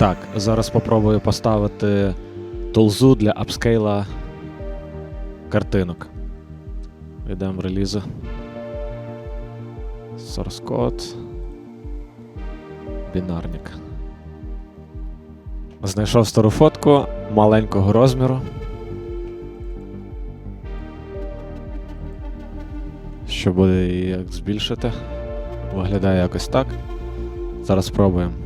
Так, зараз спробую поставити тулзу для апскейла картинок. Йдемо релізи. Source code. Бінарник. Знайшов стару фотку маленького розміру. Що буде її як збільшити. Виглядає якось так. Зараз спробуємо.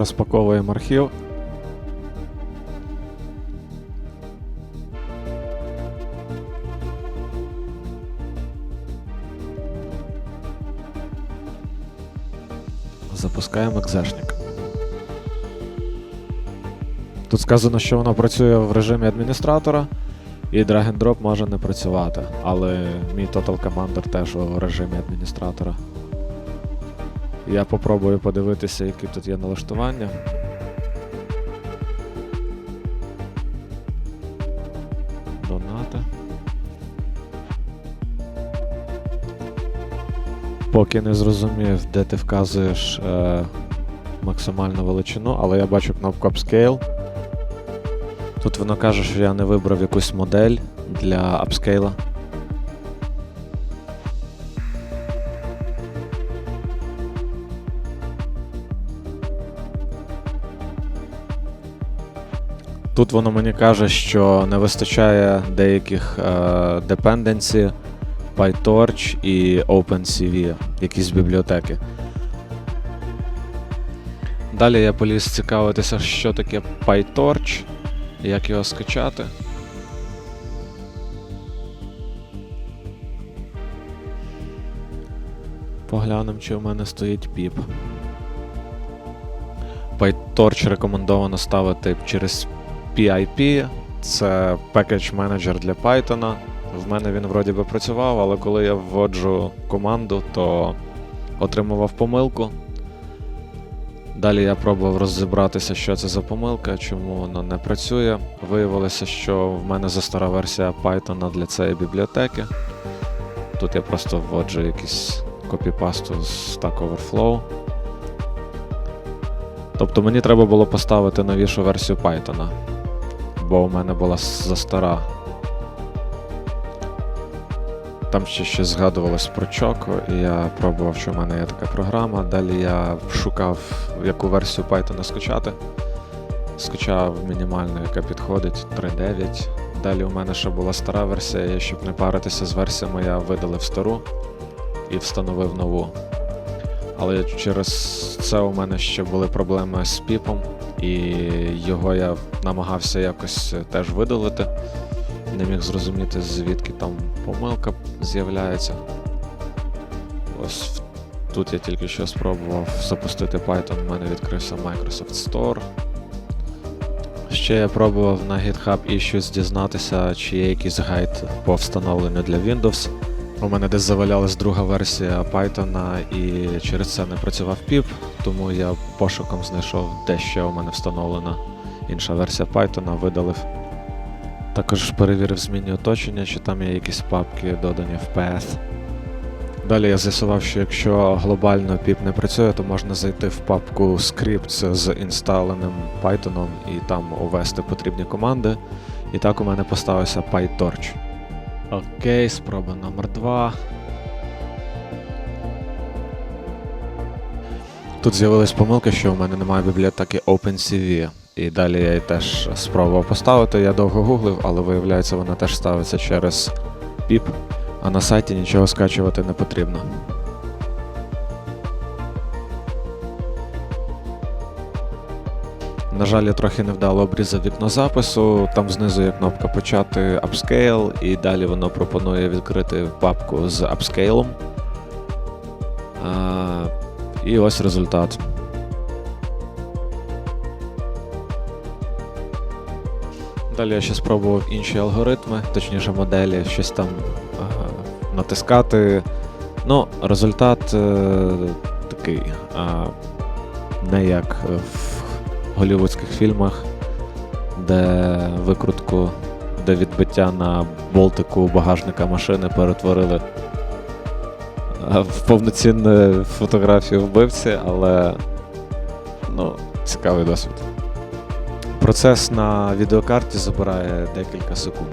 Розпаковуємо архів. Запускаємо екзешник. Тут сказано, що воно працює в режимі адміністратора, і drag and drop може не працювати, але мій Total Commander теж у режимі адміністратора. Я попробую подивитися, які тут є налаштування. Донати. Поки не зрозумів, де ти вказуєш е, максимальну величину, але я бачу кнопку Upscale. Тут воно каже, що я не вибрав якусь модель для апскейла. Тут воно мені каже, що не вистачає деяких е, dependency, PyTorch і OpenCV, якісь бібліотеки. Далі я поліз цікавитися, що таке PyTorch, як його скачати. Поглянемо, чи у мене стоїть піп. PyTorch рекомендовано ставити через PIP. Це package менеджер для Python. В мене він вроді би працював, але коли я вводжу команду, то отримував помилку. Далі я пробував розібратися, що це за помилка, чому воно не працює. Виявилося, що в мене застара версія Python для цієї бібліотеки. Тут я просто вводжу якийсь копіпасту з Stack Overflow. Тобто мені треба було поставити новішу версію Python, бо у мене була застара. Там ще щось згадувалось про Choco, і я пробував, що в мене є така програма. Далі я шукав, яку версію Python скачати. Скачав мінімальну, яка підходить 3.9. Далі у мене ще була стара версія, і щоб не паритися з версіями, я видалив стару і встановив нову. Але через це у мене ще були проблеми з піпом, і його я намагався якось теж видалити. Не міг зрозуміти, звідки там помилка з'являється. Ось тут я тільки що спробував запустити Python, у мене відкрився Microsoft Store. Ще я пробував на GitHub Issues дізнатися, чи є якийсь гайд по встановленню для Windows. У мене десь завалялась друга версія Python, і через це не працював PIP, тому я пошуком знайшов, де ще у мене встановлена інша версія Python, видалив. Також перевірив змінні оточення, чи там є якісь папки додані в Path. Далі я з'ясував, що якщо глобально PIP не працює, то можна зайти в папку Scripts з інсталеним Python і там увести потрібні команди. І так у мене поставився PyTorch. Окей, спроба номер 2. Тут з'явилась помилка, що у мене немає бібліотеки OpenCV. І далі я її теж спробував поставити. Я довго гуглив, але виявляється, вона теж ставиться через PIP, а на сайті нічого скачувати не потрібно. На жаль, я трохи невдало обрізав вікно запису. Там знизу є кнопка почати Upscale, і далі воно пропонує відкрити папку з Upscale. А, і ось результат. Далі я ще спробував інші алгоритми, точніше моделі, щось там е, натискати. Ну, результат е, такий, е, не як в голівудських фільмах, де викрутку, де відбиття на болтику багажника машини перетворили е, в повноцінну фотографію вбивці, але ну, цікавий досвід. Процес на відеокарті забирає декілька секунд.